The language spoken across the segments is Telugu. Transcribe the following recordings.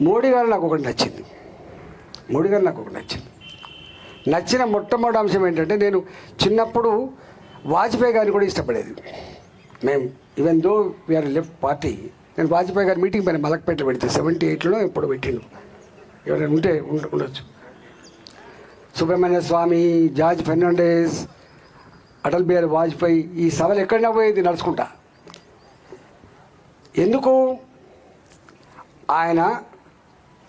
మోడీ గారు నాకు ఒకటి నచ్చింది. మోడీ గారు నాకు ఒకటి నచ్చింది. నచ్చిన మొట్టమొదటి అంశం ఏంటంటే నేను చిన్నప్పుడు వాజ్పేయి గారిని కూడా ఇష్టపడేది. మేము even though we are left party నేను వాజ్పేయి గారి మీటింగ్ పైన మలక్పేటలో పెడితే సెవెంటీ ఎయిట్లో ఎప్పుడు పెట్టిండు. ఎవరైనా ఉంటే ఉండొచ్చు. సుబ్రహ్మణ్య స్వామి జార్జ్ ఫెర్నాండేస్ అటల్ బిహారీ వాజ్పేయి ఈ సభలు ఎక్కడైనా పోయేది నడుచుకుంటా. ఎందుకు? ఆయన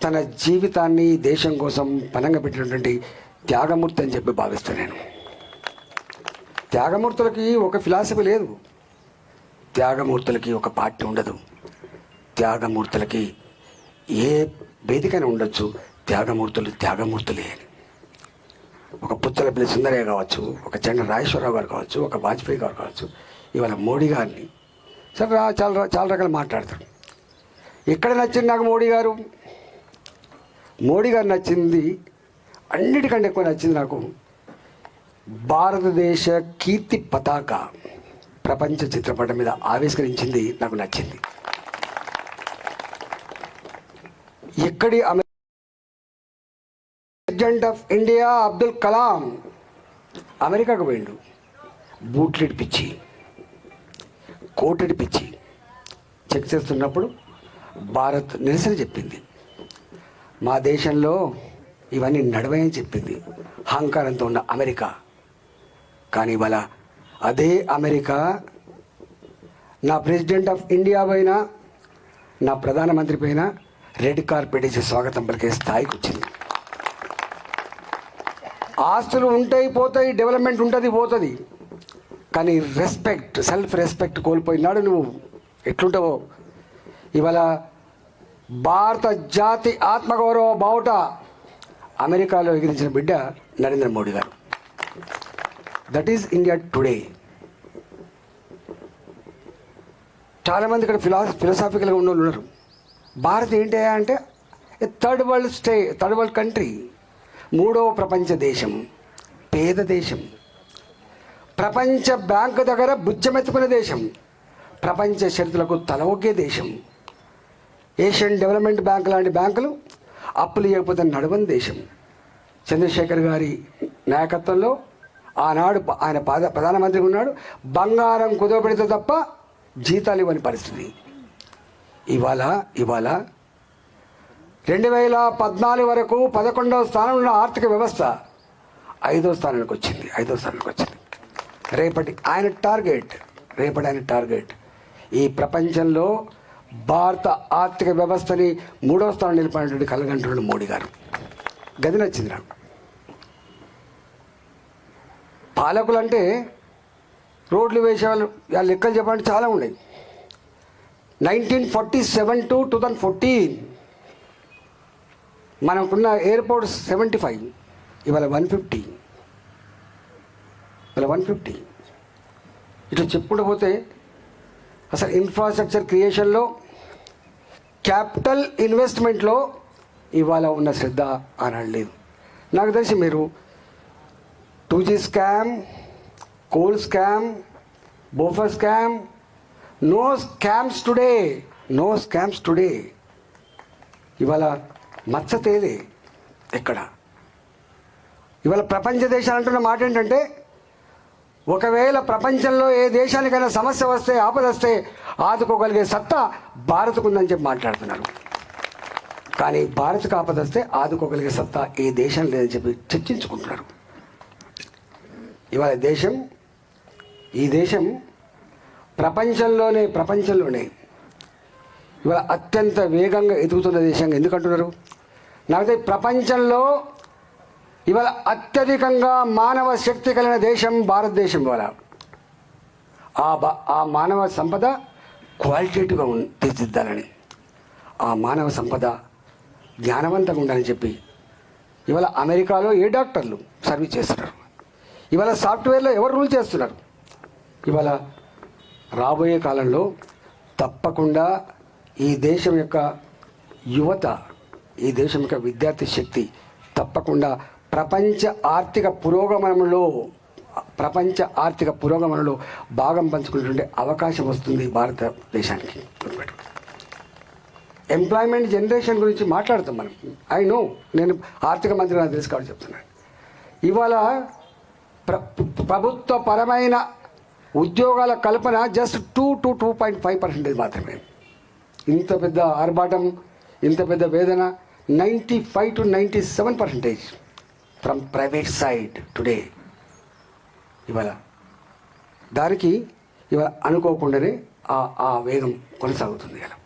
తన జీవితాన్ని దేశం కోసం పనంగా పెట్టినటువంటి త్యాగమూర్తి అని చెప్పి భావిస్తాను నేను త్యాగమూర్తులకి ఒక ఫిలాసఫీ లేదు. త్యాగమూర్తులకి ఒక పార్టీ ఉండదు. త్యాగమూర్తులకి ఏ వేదికైనా ఉండొచ్చు. త్యాగమూర్తులు త్యాగమూర్తులే అని. ఒక పుచ్చలపల్లి సుందరయ్య కావచ్చు ఒక చెన్న రాజేశ్వరరావు గారు కావచ్చు ఒక వాజ్పేయి గారు కావచ్చు ఇవాళ మోడీ గారిని సరే రా- చాలా చాలా రకాలు మాట్లాడతారు. ఎక్కడ నచ్చింది నాకు మోడీ గారు? మోడీ గారు నచ్చింది అన్నిటికంటే ఎక్కువ నచ్చింది నాకు భారతదేశ కీర్తి పతాక. ప్రపంచ చిత్రపటం మీద ఆవిష్కరించింది నాకు నచ్చింది. ఎక్కడి president of India Abdul Kalam అమెరికాకు పోయిండు. బూట్లు పిచ్చి కోటెడ్ పిచ్చి. చెక్ చేస్తున్నప్పుడు భారత్ నిరసన చెప్పింది. మా దేశంలో ఇవన్నీ నడవని చెప్పింది. అహంకారంతో ఉన్న అమెరికా. కానీ ఇవాళ అదే అమెరికా నా ప్రెసిడెంట్ ఆఫ్ ఇండియా పైన నా ప్రధానమంత్రి పైన రెడ్ కార్పెట్ ఇచ్చి స్వాగతం పలికే స్థాయికి వచ్చింది. ఆస్తులు ఉంటాయి పోతాయి డెవలప్మెంట్ ఉంటుంది పోతుంది. కానీ రెస్పెక్ట్ సెల్ఫ్ రెస్పెక్ట్ కోల్పోయినాడు నువ్వు. ఎట్లుంటావో? ఇవాళ భారత జాతి ఆత్మగౌరవ బావుట అమెరికాలో ఎగిరించిన బిడ్డ నరేంద్ర మోడీ గారు. దట్ ఈజ్ ఇండియా టుడే చాలామంది ఇక్కడ ఫిలా ఫిలాసాఫికల్గా ఉన్న వాళ్ళు ఉన్నారు. భారత్ ఏంటి అంటే third world state third world country మూడవ ప్రపంచ దేశం పేద దేశం. ప్రపంచ బ్యాంకు దగ్గర బుజ్జమెత్తుకునే దేశం. ప్రపంచ షరతులకు తల దేశం. ఏషియన్ డెవలప్మెంట్ బ్యాంక్ లాంటి బ్యాంకులు అప్పులు ఇవ్వకపోతే నడవని దేశం. చంద్రశేఖర్ గారి నాయకత్వంలో ఆనాడు ఆయన పాద ఉన్నాడు. బంగారం కుదవబెడితే తప్ప జీతాలు ఇవ్వని పరిస్థితి. ఇవాళ ఇవాళ రెండు వేల పద్నాలుగు వరకు పదకొండవ స్థానంలో ఉన్న ఆర్థిక వ్యవస్థ ఐదో స్థానానికి వచ్చింది. ఐదో స్థానానికి వచ్చింది. రేపటి ఆయన టార్గెట్ రేపటి ఆయన టార్గెట్. ఈ ప్రపంచంలో భారత ఆర్థిక వ్యవస్థని మూడో స్థానం నిలిపినటువంటి కలగంటున్నాడు మోడీ గారు. గది నచ్చింది నాకు. పాలకులు అంటే రోడ్లు వేసేవాళ్ళు వాళ్ళ లెక్కలు చెప్పాలంటే చాలా ఉన్నాయి. Nineteen forty seven to two thousand fourteen మనకున్న ఎయిర్పోర్ట్స్ సెవెంటీ ఫైవ్ ఇవాళ వన్ ఫిఫ్టీ. ఇవాళ వన్ ఫిఫ్టీ. ఇట్లా చెప్పుకుంటూ పోతే అసలు ఇన్ఫ్రాస్ట్రక్చర్ క్రియేషన్లో క్యాపిటల్ ఇన్వెస్ట్మెంట్లో ఇవాళ ఉన్న శ్రద్ధ అనలేదు నాకు తెలిసి మీరు two G scam coal scam Bofors scam no scams today no scams today. ఇవాళ మచ్చ తేలే ఎక్కడ? ఇవాళ ప్రపంచ దేశాలు అంటున్న మాట ఏంటంటే ఒకవేళ ప్రపంచంలో ఏ దేశానికైనా సమస్య వస్తే ఆపద వస్తే ఆదుకోగలిగే సత్తా భారత్కు ఉందని చెప్పి మాట్లాడుతున్నారు. కానీ భారత్కు ఆపద వస్తే ఆదుకోగలిగే సత్తా ఏ దేశం లేదని చెప్పి చర్చించుకుంటున్నారు. ఇవాళ దేశం ఈ దేశం ప్రపంచంలోనే ప్రపంచంలోనే ఇవాళ అత్యంత వేగంగా ఎదుగుతున్న దేశంగా ఎందుకంటున్నారు? నాకు ప్రపంచంలో ఇవాళ అత్యధికంగా మానవ శక్తి కలిగిన దేశం భారతదేశం ఇవాళ. ఆ బ ఆ మానవ సంపద క్వాలిటేటివ్గా తీర్చిద్దాలని ఆ మానవ సంపద జ్ఞానవంతంగా ఉండాలని చెప్పి ఇవాళ అమెరికాలో ఏ డాక్టర్లు సర్వీస్ చేస్తున్నారు? ఇవాళ సాఫ్ట్వేర్లో ఎవరు రూల్ చేస్తున్నారు? ఇవాళ రాబోయే కాలంలో తప్పకుండా ఈ దేశం యొక్క యువత ఈ దేశం యొక్క విద్యార్థి శక్తి తప్పకుండా ప్రపంచ ఆర్థిక పురోగమనంలో ప్రపంచ ఆర్థిక పురోగమనంలో భాగం పంచుకునేటువంటి అవకాశం వస్తుంది భారతదేశానికి. ఎంప్లాయ్మెంట్ జనరేషన్ గురించి మాట్లాడతాం మనం. ఐ నో నేను ఆర్థిక మంత్రి నాకు తెలుసు కాబట్టి చెప్తున్నాను ఇవాళ ప్ర ప్రభుత్వ పరమైన ఉద్యోగాల కల్పన just two to two point five percentage మాత్రమే. ఇంత పెద్ద ఆర్భాటం ఇంత పెద్ద వేదన ninety five to ninety seven percentage from private side today. ఇవాళ దానికి ఇవాళ అనుకోకుండానే ఆ ఆ వేగం కొనసాగుతుంది ఇలా